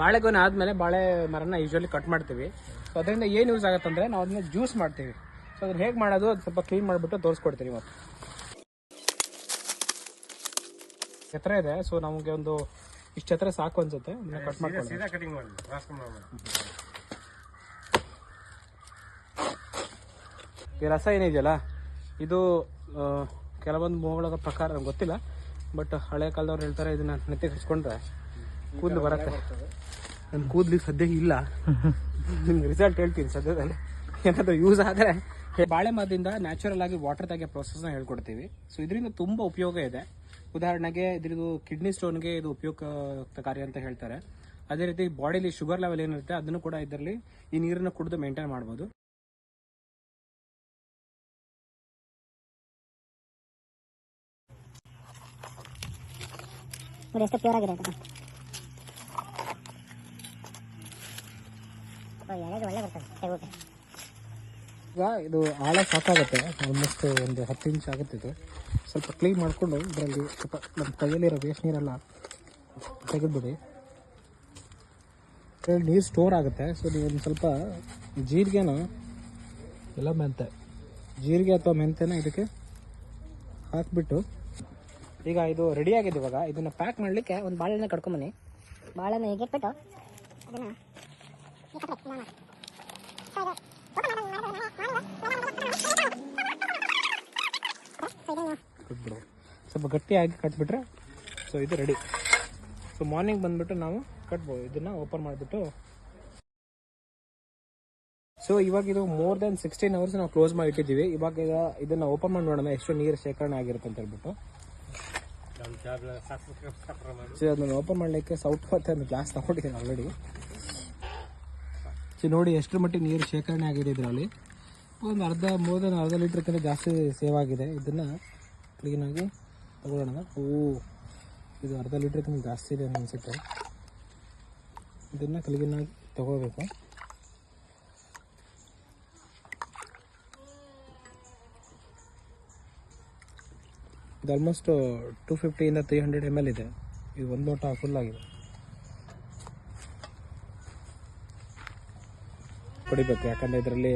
ಬಾಳೆಗೊನೆ ಆದಮೇಲೆ ಬಾಳೆ ಮರನ ಯೂಶ್ವಲಿ ಕಟ್ ಮಾಡ್ತೀವಿ. ಸೊ ಅದರಿಂದ ಏನು ಯೂಸ್ ಆಗುತ್ತಂದ್ರೆ ನಾವು ಅದನ್ನ ಜ್ಯೂಸ್ ಮಾಡ್ತೀವಿ. ಸೊ ಅದನ್ನ ಹೇಗೆ ಮಾಡೋದು ಅದು ಸ್ವಲ್ಪ ಕ್ಲೀನ್ ಮಾಡಿಬಿಟ್ಟು ತೋರಿಸ್ಕೊಡ್ತೀನಿ ಇವತ್ತು. ಎತ್ತರ ಇದೆ ಸೊ ನಮಗೆ ಒಂದು ಇಷ್ಟು ಎತ್ತರ ಸಾಕು ಅನ್ಸುತ್ತೆ. ಅದನ್ನ ಕಟ್ ಈ ರಸ ಏನಿದೆಯಲ್ಲ ಇದು ಕೆಲವೊಂದು ಮೂಗಳ ಪ್ರಕಾರ ನಂಗೆ ಗೊತ್ತಿಲ್ಲ. ಬಟ್ ಹಳೆ ಕಾಲದವ್ರು ಹೇಳ್ತಾರೆ, ಇದನ್ನ ನೆತ್ತಿಗೆ ಹಚ್ಕೊಂಡ್ರೆ ಕೂದಲು ಬರುತ್ತೆ. ನನ್ನ ಕೂದಲಿಗೆ ಸದ್ಯ ಇಲ್ಲ. ನಿಮ್ಗೆ ರಿಸಲ್ಟ್ ಹೇಳ್ತೀನಿ ಸದ್ಯದಲ್ಲಿ. ಏನಾದರೂ ಯೂಸ್ ಆದರೆ ಬಾಳೆ ಮರದಿಂದ ನ್ಯಾಚುರಲ್ ಆಗಿ ವಾಟರ್ ತೆಗೆ ಪ್ರೊಸೆಸ್ನ ಹೇಳ್ಕೊಡ್ತೀವಿ. ಸೊ ಇದರಿಂದ ತುಂಬ ಉಪಯೋಗ ಇದೆ. ಉದಾಹರಣೆಗೆ ಇದ್ರದ್ದು ಕಿಡ್ನಿ ಸ್ಟೋನ್ಗೆ ಇದು ಉಪಯುಕ್ತಕಾರಿ ಅಂತ ಹೇಳ್ತಾರೆ. ಅದೇ ರೀತಿ ಬಾಡಿಲಿ ಶುಗರ್ ಲೆವೆಲ್ ಏನಿರುತ್ತೆ, ಅದನ್ನು ಕೂಡ ಇದರಲ್ಲಿ ಈ ನೀರನ್ನು ಕುಡಿದು ಮೇಂಟೈನ್ ಮಾಡ್ಬೋದು. ನೋಡಿ ಎಷ್ಟು ಪ್ಯೂರ್ ಆಗಿದೆ ಅಂತ ಒಳ್ಳೆ ಬರ್ತದೆ ತೆಗೋಕೆ ಈಗ ಇದು ಆಳ ಸಾಕಾಗುತ್ತೆ ಆಲ್ಮೋಸ್ಟ್ ಒಂದು ಹತ್ತು ಇಂಚ್ ಆಗುತ್ತೆ ಇದು. ಸ್ವಲ್ಪ ಕ್ಲೀನ್ ಮಾಡಿಕೊಂಡು ಇದರಲ್ಲಿ ಸ್ವಲ್ಪ ನಮ್ಮ ಕೈಯಲ್ಲಿರೋ ವೇಸ್ಟ್ ನೀರೆಲ್ಲ ತೆಗೆದ್ಬಿಡಿ. ಇದರಲ್ಲಿ ನೀರು ಸ್ಟೋರ್ ಆಗುತ್ತೆ. ಸೊ ನೀವು ಒಂದು ಸ್ವಲ್ಪ ಜೀರಿಗೆನ, ಎಲ್ಲ ಮೆಂತೆ. ಜೀರಿಗೆ ಅಥವಾ ಮೆಂತೆನ ಇದಕ್ಕೆ ಹಾಕ್ಬಿಟ್ಟು ಈಗ ಇದು ರೆಡಿ ಆಗಿದೆ ಇವಾಗ. ಇದನ್ನು ಪ್ಯಾಕ್ ಮಾಡಲಿಕ್ಕೆ ಒಂದು ಬಾಳೆಹಣ್ಣು ಕಡ್ಕೊಂಬನ್ನಿ ಬಾಳೆಹಣ್ಣು ಹೀಗೆ ಇಟ್ಬಿಟ್ಟು ಕಟ್ಬಿಡು ಸ್ವಲ್ಪ ಗಟ್ಟಿಯಾಗಿ ಕಟ್ಬಿಟ್ರೆ ಸೊ ಇದು ರೆಡಿ ಸೊ ಮಾರ್ನಿಂಗ್ ಬಂದ್ಬಿಟ್ಟು ನಾವು ಕಟ್ಬೋದು. ಇದನ್ನ ಓಪನ್ ಮಾಡಿಬಿಟ್ಟು. ಸೊ ಇವಾಗ ಇದು ಮೋರ್ ದೆನ್ ಸಿಕ್ಸ್ಟೀನ್ ಅವರ್ಸ್ ನಾವು ಕ್ಲೋಸ್ ಮಾಡಿ ಇಟ್ಟಿದ್ದೀವಿ ಇವಾಗ ಇದನ್ನ ಓಪನ್ ಮಾಡಿ ನೋಡೋಣ. ಎಷ್ಟು ನೀರು ಶೇಖರಣೆ ಆಗಿರುತ್ತೆ ಅಂತ ಹೇಳ್ಬಿಟ್ಟು. ನಮ್ಮ ಜಾಬ್ ಸಾಕು ಮಾಡಿ ಸೊ ಅದನ್ನ ಓಪನ್ ಮಾಡಲಿಕ್ಕೆ ಸೌಟ್ ಮತ್ತೆ ಒಂದು ಗ್ಲಾಸ್ ತಗೊಂಡಿದ್ದೀನಿ ಆಲ್ರೆಡಿ ಸೊ ನೋಡಿ ಎಷ್ಟರ ಮಟ್ಟಿಗೆ ನೀರು ಶೇಖರಣೆ ಆಗಿದೆ ಇದರಲ್ಲಿ. ಒಂದು ಅರ್ಧ, ಮೋರ್ ಅರ್ಧ ಲೀಟ್ರ್ಕಿಂತ ಜಾಸ್ತಿ ಸೇವ್ ಆಗಿದೆ. ಇದನ್ನು ಕ್ಲೀನಾಗಿ ತಗೊಳ್ಳೋಣ. ಓ, ಇದು ಅರ್ಧ ಲೀಟ್ರ್ಕ್ಕಿಂತ ಜಾಸ್ತಿ ಇದೆ ಅನಿಸುತ್ತೆ. ಇದನ್ನು ಕ್ಲೀನಾಗಿ ತಗೋಬೇಕು. ಇದು ಆಲ್ಮೋಸ್ಟ್ ಟೂ ಫಿಫ್ಟಿಯಿಂದ ತ್ರೀ ಹಂಡ್ರೆಡ್ ಎಂ ಎಲ್ ಇದೆ. ಇದು ಒಂದು ಲೋಟ ಫುಲ್ ಆಗಿದೆ. ಕುಡಿಬೇಕು. ಯಾಕಂದರೆ ಇದರಲ್ಲಿ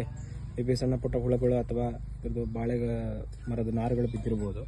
ಬಿ ಸಣ್ಣ ಪುಟ್ಟ ಹುಳಗಳು ಅಥವಾ ಇದ್ರದ್ದು ಬಾಳೆಗಳ ಮರದ ನಾರುಗಳು ಬಿದ್ದಿರ್ಬೋದು.